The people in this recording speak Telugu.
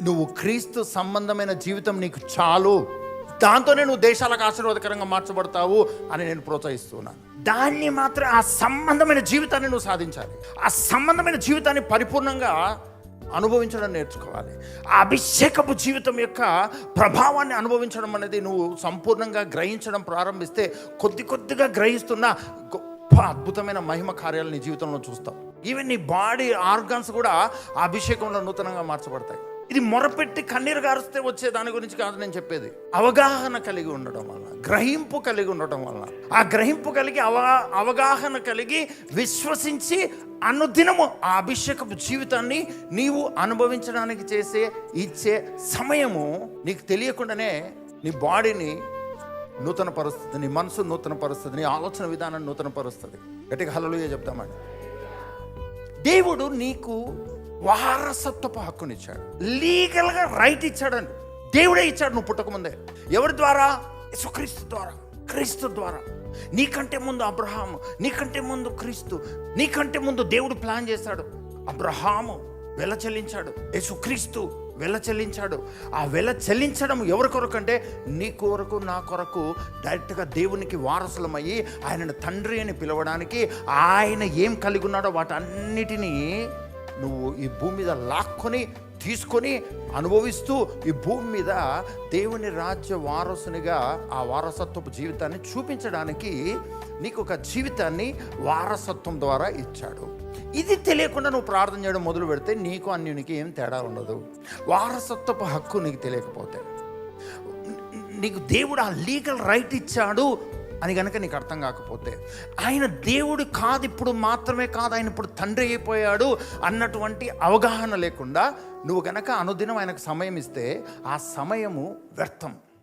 నువ్వు క్రీస్తు సంబంధమైన జీవితం నీకు చాలు. దాంతోనే నువ్వు దేశాలకు ఆశీర్వాదకరంగా మార్చబడతావు అని నేను ప్రోత్సహిస్తున్నాను. దాన్ని మాత్రం ఆ సంబంధమైన జీవితాన్ని నువ్వు సాధించాలి. ఆ సంబంధమైన జీవితాన్ని పరిపూర్ణంగా అనుభవించడం నేర్చుకోవాలి. ఆ అభిషేకపు జీవితం యొక్క ప్రభావాన్ని అనుభవించడం అనేది నువ్వు సంపూర్ణంగా గ్రహించడం ప్రారంభిస్తే కొద్ది కొద్దిగా గ్రహిస్తున్న గొప్ప అద్భుతమైన మహిమ కార్యాలు నీ జీవితంలో చూస్తావు. ఈవెన్ నీ బాడీ ఆర్గాన్స్ కూడా అభిషేకంలో నూతనంగా మార్చబడతాయి. ఇది మొరపెట్టి కన్నీరు గారిస్తే వచ్చే దాని గురించి కాదు నేను చెప్పేది. అవగాహన కలిగి ఉండడం వల్ల గ్రహింపు కలిగి ఉండటం వల్ల ఆ గ్రహింపు కలిగి అవ అవగాహన కలిగి విశ్వసించి అనుదినము ఆ అభిషేకపు జీవితాన్ని నీవు అనుభవించడానికి చేసే ఇచ్చే సమయము నీకు తెలియకుండానే నీ బాడీని నూతన పరిస్థితి నీ మనసు నూతన పరిస్థితిని ఆలోచన విధానం నూతన పరిస్థితి. గట్టిగా హలలుయ చెప్తామండి. దేవుడు నీకు వారసత్వపు హక్కునిచ్చాడు లీగల్గా రైట్ ఇచ్చాడండి. దేవుడే ఇచ్చాడు నువ్వు పుట్టకముందే ఎవరి ద్వారా? యేసుక్రీస్తు ద్వారా. క్రీస్తు ద్వారా. నీకంటే ముందు అబ్రహాము నీకంటే ముందు క్రీస్తు నీకంటే ముందు దేవుడు ప్లాన్ చేశాడు. అబ్రహాము వెల చెల్లించాడు. యేసుక్రీస్తు వెల చెల్లించాడు. ఆ వెల చెల్లించడం ఎవరి కొరకు అంటే నీ కొరకు నా కొరకు డైరెక్ట్గా దేవునికి వారసులమయ్యి ఆయనను తండ్రి అని పిలవడానికి ఆయన ఏం కలిగి ఉన్నాడో వాటన్నిటినీ నువ్వు ఈ భూమి మీద లాక్కొని తీసుకొని అనుభవిస్తూ ఈ భూమి మీద దేవుని రాజ్య వారసునిగా ఆ వారసత్వపు జీవితాన్ని చూపించడానికి నీకు ఒక జీవితాన్ని వారసత్వం ద్వారా ఇచ్చాడు. ఇది తెలియకుండా నువ్వు ప్రార్థన చేయడం మొదలు పెడితే నీకు అన్యునికి ఏం తేడా ఉండదు. వారసత్వపు హక్కు నీకు తెలియకపోతే. నీకు దేవుడు ఆ లీగల్ రైట్ ఇచ్చాడు అని కనుక నీకు అర్థం కాకపోతే ఆయన దేవుడు కాదు ఇప్పుడు మాత్రమే కాదు ఆయన ఇప్పుడు తండ్రి అయిపోయాడు అన్నటువంటి అవగాహన లేకుండా నువ్వు గనక అనుదినం ఆయనకు సమయం ఇస్తే ఆ సమయము వ్యర్థం.